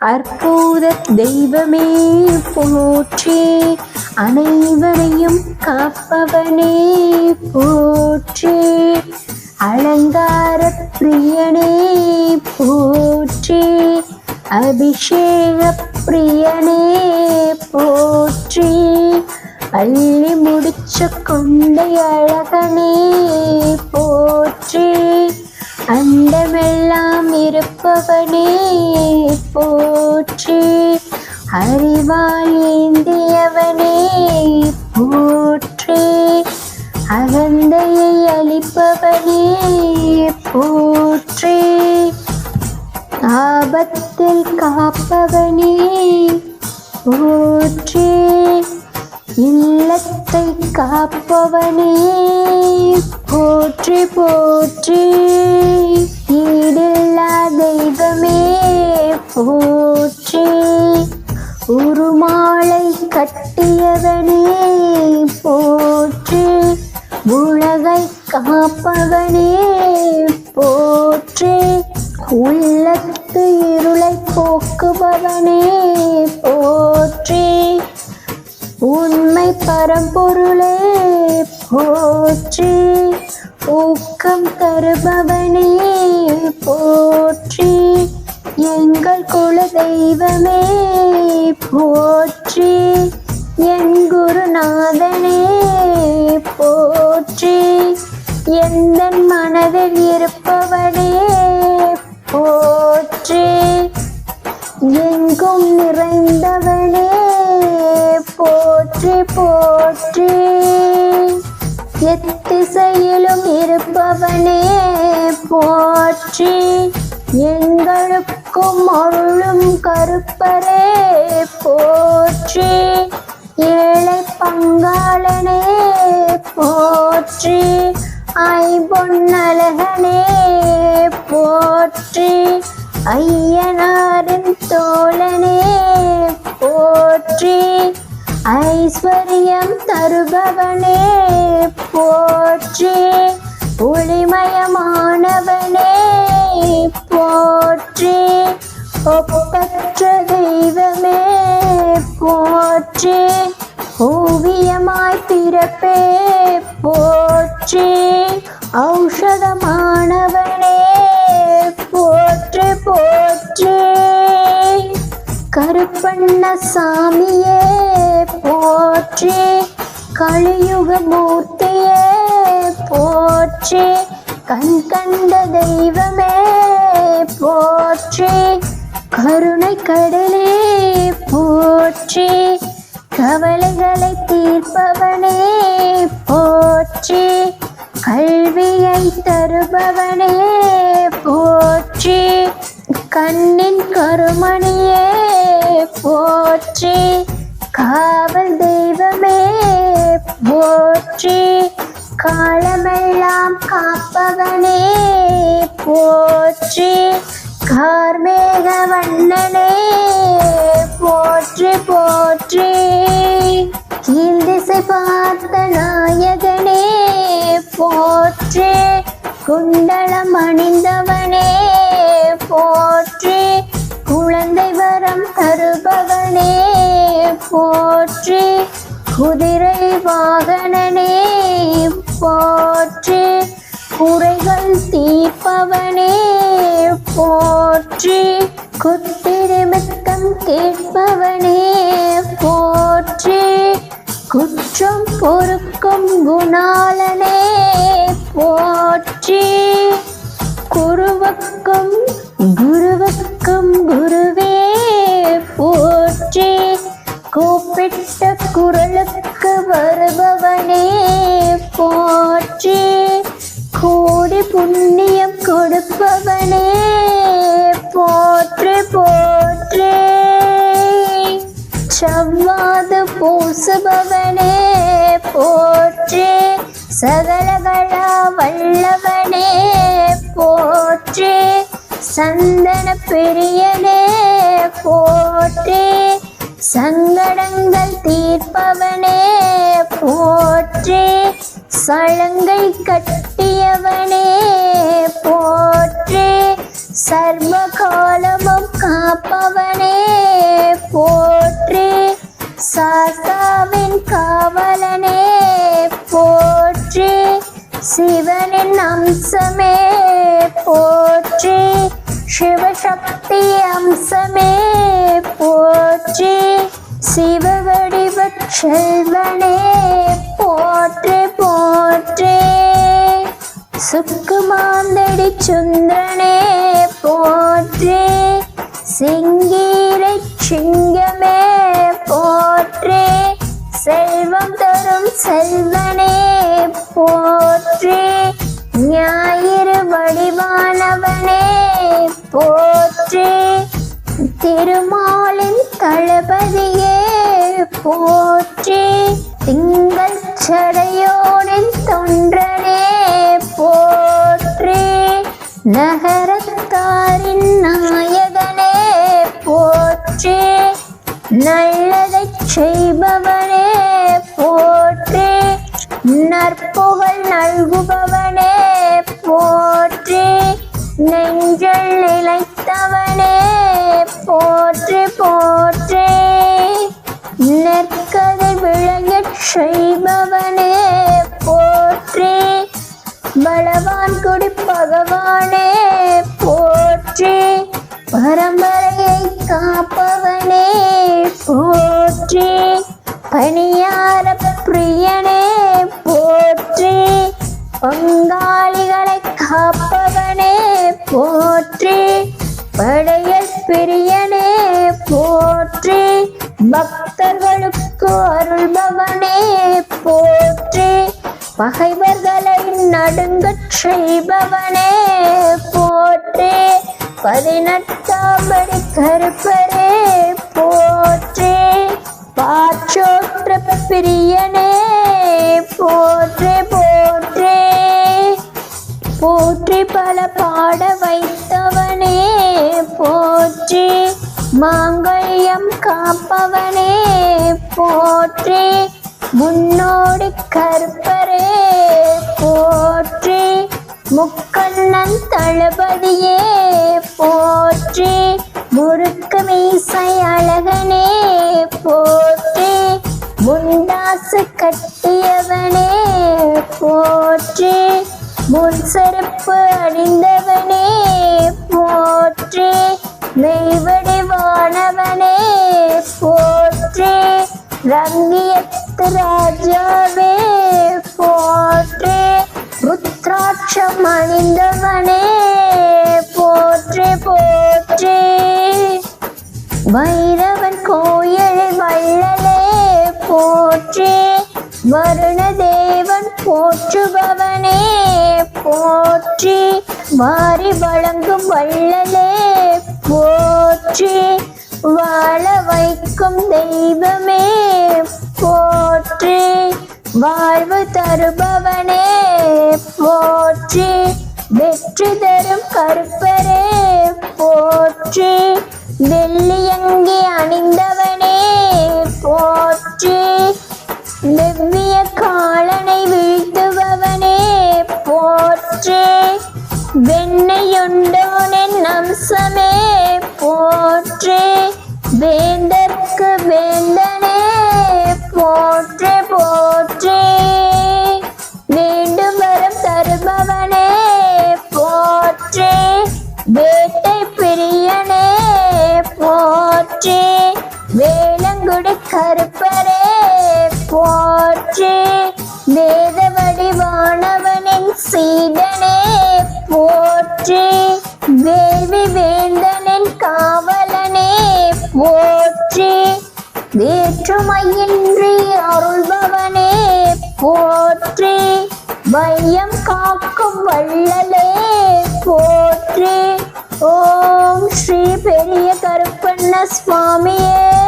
அற்புத தெய்வமே போற்றி. அனைவரையும் காப்பவனே போற்றி. அலங்கார பிரியனே போற்றி. அபிஷேக பிரியனே போற்றி. பள்ளி முடிச்ச கொண்டை அழகனே போற்றி. அண்டமெல்லாம் இருப்பவனே அறிவாயேந்தியவனே போற்றி அகந்தையை அளிப்பவனே போற்றி. ஆபத்தில் காப்பவனே போற்றி. இல்லத்தை காப்பவனே போற்றி போற்றி. ஈடில்லா தெய்வமே போ உள்ளத்து இருளை போக்குபவனே போற்றி. உண்மை பரம்பொருளே போற்றி. ஊக்கம் தருபவனே போற்றி. எங்கள் குல தெய்வமே போற்றி. என் குருநாதனே போற்றி. எந்த மனதில் இருப்பவனே போற்றி. எங்கும் நிறைந்தவனே. போற்றி போற்றி. எத்திசையிலும் இருப்பவனே. போற்றி. எங்களுக்கும் அருளும் கருப்பரே. போற்றி. ஏழை பங்காளனே. போற்றி. ஐம்பொன்னழகனே. போற்றி ஐயனாரின் தோழனே போற்றி. ஐஸ்வர்யம் தருபவனே போற்றி. ஒளிமயமானவனே போற்றி. ஒப்பற்ற தெய்வமே போற்றி. ஓவியமாய் பிறப்பே கருப்பண்ண சாமியே போற்றி. கலியுக மூர்த்தியே போற்றே. கண் கண்ட தெய்வமே போற்றே. கருணை கடலே போற்றே. கவலைகளை தீர்ப்பவனே போற்றே. கல்வியை தருபவனே போற்றே. கண்ணின் கருமணியே போற்றி. காவல் தெய்வமே போற்றி. காலமெல்லாம் காப்பவனே போற்றி. கார்மேக வண்ணனே போற்றி போற்றி. கீழ் திசை பார்த்த நாயகனே போற்றி. குண்டலம் அணிந்தவனே தருபவனே போற்றி. குதிரை வாகனனே போற்றி. குறைகள் தீர்ப்பவனே போற்றி. குத்திரிமித்தம் கேட்பவனே போற்றி. குற்றம் பொறுக்கும் குணாளனே போற்றி. குருவுக்கும் குருவுக்கும் புண்ணியம் கொடுப்பவனே. போற்று போற்றே. செவ்வாது பூசுபவனே. போற்றே. சகலகலா வல்லவனே. போற்றே. சந்தன பிரியனே. போற்றே. சங்கடங்கள் தீர்ப்பவனே. போற்றே. சலங்கை கட்டியவனே. சிவனின் அம்சமே போற்றி. சிவசக்தி அம்சமே போற்றி. சிவவடிவ செல்வனே போற்றி போற்றி. சுக்குமாந்தடி சுந்தரனே போற்றி. சிங்கீரை சிங்கமே போற்றே. செல்வம் தரும் செல்வனே போற்றி. ஞாயிறு வடிவானவனே போற்றி. திருமாலின் தளபதியே போற்றி. திங்கள் சடையோனின் தொன்றனே போற்றி. நகரத்தாரின் நாயகனே போற்றி. நல்லதை செய்பவனே போற்றி. நற்புகழ் நல்குபவனே போற்றி. நெஞ்சல் நிலைத்தவனே போற்றி போற்றி. நெற்கதை விளையச் செய்பவனே போற்றி. பலவான் குடி பகவானே போற்றி. பரம்பரையை காப்பவன் போற்றி. பணியார பிரியனே போற்றி. பங்காளிகளை காப்பவனே போற்றி. படையல் பிரியனே போற்றி. பக்தர்களுக்கு அருள்பவனே போற்றி. பகைவர்களை நடுங்கச் செய்பவனே போற்றி. பதினெட்டாம் படி கருப்பரே பிரியனே போற்றே போற்றே. போற்றி பல பாட வைத்தவனே போற்றி மாங்கல்யம் காப்பவனே போற்றி முன்னோடி கற்பரே போற்றி முக்கண்ணன் தளபதியே போற்றி முறுக்கு மீசை அழகனே போ முண்டாசு கட்டியவனே போற்றி. முன் செருப்பு அணிந்தவனே போற்றி. மெய்வடிவானவனே போற்றி. ரங்கியத்து ராஜாவே போற்றி. ருத்ராட்சம் அணிந்தவனே போற்றி போற்றி. வைரவன் கோயில் வள்ளல் போற்றி வருணதேவன் போற்றுபவனே போற்றி வாரி வழங்கும் வள்ளலே போற்றி வாழ வைக்கும் தெய்வமே போற்றி வாழ்வு தருபவனே போற்றி வெற்றி தரும் கருப்பரே போற்றி வெள்ளியங்கி அணிந்தவனே. வெண்ணையுண்டோனின் போற்றே வேந்தற்கு வேந்தனே போற்றே போற்றே. வேண்டும் வரம் தருபவனே போற்றே வேட்டை பிரியனே போற்றே. வேளங்குடி கருப்பரே போற்றே வேத வடிவானவனின் சீடனே போற்றே. வேற்றுமையின்றி அருள்பவனே போற்றி. வையம் காக்கும் வள்ளலே போற்றி. ஓம் ஸ்ரீ பெரிய கருப்பண்ண சுவாமியே.